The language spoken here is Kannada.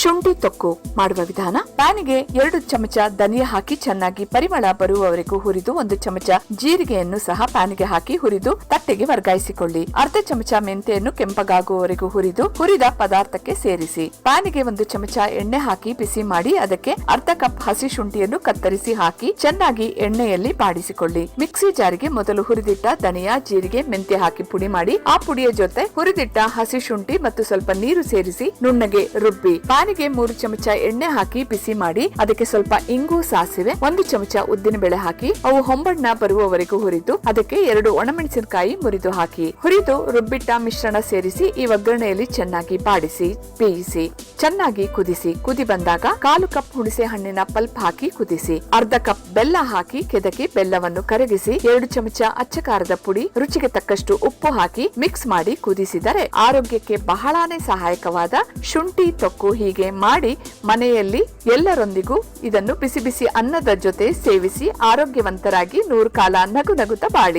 ಶುಂಠಿ ತೊಕ್ಕು ಮಾಡುವ ವಿಧಾನ. ಪ್ಯಾನಿಗೆ ಎರಡು ಚಮಚ ಧನಿಯಾ ಹಾಕಿ ಚೆನ್ನಾಗಿ ಪರಿಮಳ ಬರುವವರೆಗೂ ಹುರಿದು ಒಂದು ಚಮಚ ಜೀರಿಗೆಯನ್ನು ಸಹ ಪ್ಯಾನಿಗೆ ಹಾಕಿ ಹುರಿದು ತಟ್ಟೆಗೆ ವರ್ಗಾಯಿಸಿಕೊಳ್ಳಿ. ಅರ್ಧ ಚಮಚ ಮೆಂತೆಯನ್ನು ಕೆಂಪಗಾಗುವವರೆಗೂ ಹುರಿದು ಹುರಿದ ಪದಾರ್ಥಕ್ಕೆ ಸೇರಿಸಿ. ಪ್ಯಾನಿಗೆ ಒಂದು ಚಮಚ ಎಣ್ಣೆ ಹಾಕಿ ಬಿಸಿ ಮಾಡಿ ಅದಕ್ಕೆ ಅರ್ಧ ಕಪ್ ಹಸಿ ಶುಂಠಿಯನ್ನು ಕತ್ತರಿಸಿ ಹಾಕಿ ಚೆನ್ನಾಗಿ ಎಣ್ಣೆಯಲ್ಲಿ ಬಾಡಿಸಿಕೊಳ್ಳಿ. ಮಿಕ್ಸಿ ಜಾರಿಗೆ ಮೊದಲು ಹುರಿದಿಟ್ಟ ಧನಿಯಾ, ಜೀರಿಗೆ ಮೆಂತೆ ಹಾಕಿ ಪುಡಿ ಮಾಡಿ ಆ ಪುಡಿಯ ಜೊತೆ ಹುರಿದಿಟ್ಟ ಹಸಿ ಶುಂಠಿ ಮತ್ತು ಸ್ವಲ್ಪ ನೀರು ಸೇರಿಸಿ ನುಣ್ಣಗೆ ರುಬ್ಬಿ. ಪ್ಯಾನಿಗೆ ಮೂರು ಚಮಚ ಎಣ್ಣೆ ಹಾಕಿ ಬಿಸಿ ಮಾಡಿ, ಅದಕ್ಕೆ ಸ್ವಲ್ಪ ಇಂಗು ಸಾಸಿವೆ, ಒಂದು ಚಮಚ ಉದ್ದಿನ ಬೇಳೆ ಹಾಕಿ, ಅವು ಹೊಂಬಣ್ಣ ಬರುವವರೆಗೂ ಹುರಿದು, ಅದಕ್ಕೆ ಎರಡು ಒಣಮೆಣಸಿನಕಾಯಿ ಮುರಿದು ಹಾಕಿ, ಹುರಿದು ರುಬ್ಬಿಟ್ಟ ಮಿಶ್ರಣ ಸೇರಿಸಿ ಈ ಒಗ್ಗರಣೆಯಲ್ಲಿ ಚೆನ್ನಾಗಿ ಬಾಡಿಸಿ, ಬೇಯಿಸಿ, ಚೆನ್ನಾಗಿ ಕುದಿಸಿ, ಕುದಿ ಬಂದಾಗ ಕಾಲು ಕಪ್ ಹುಣಸೆ ಹಣ್ಣಿನ ಪಲ್ಪ್ ಹಾಕಿ ಕುದಿಸಿ, ಅರ್ಧ ಕಪ್ ಬೆಲ್ಲ ಹಾಕಿ ಕೆದಕಿ ಬೆಲ್ಲವನ್ನು ಕರಗಿಸಿ, ಎರಡು ಚಮಚ ಅಚ್ಚ ಖಾರದ ಪುಡಿ, ರುಚಿಗೆ ತಕ್ಕಷ್ಟು ಉಪ್ಪು ಹಾಕಿ ಮಿಕ್ಸ್ ಮಾಡಿ ಕುದಿಸಿದರೆ ಆರೋಗ್ಯಕ್ಕೆ ಬಹಳಾನೇ ಸಹಾಯಕವಾದ ಶುಂಠಿ ತೊಕ್ಕು ಹೀಗೆ ಮಾಡಿ ಮನೆಯಲ್ಲಿ ಎಲ್ಲರೊಂದಿಗೂ ಇದನ್ನು ಬಿಸಿ ಬಿಸಿ ಅನ್ನದ ಜೊತೆ ಸೇವಿಸಿ ಆರೋಗ್ಯವಂತರಾಗಿ ನೂರು ಕಾಲ ನಗು ನಗುತ್ತಾ ಬಾಳಿ.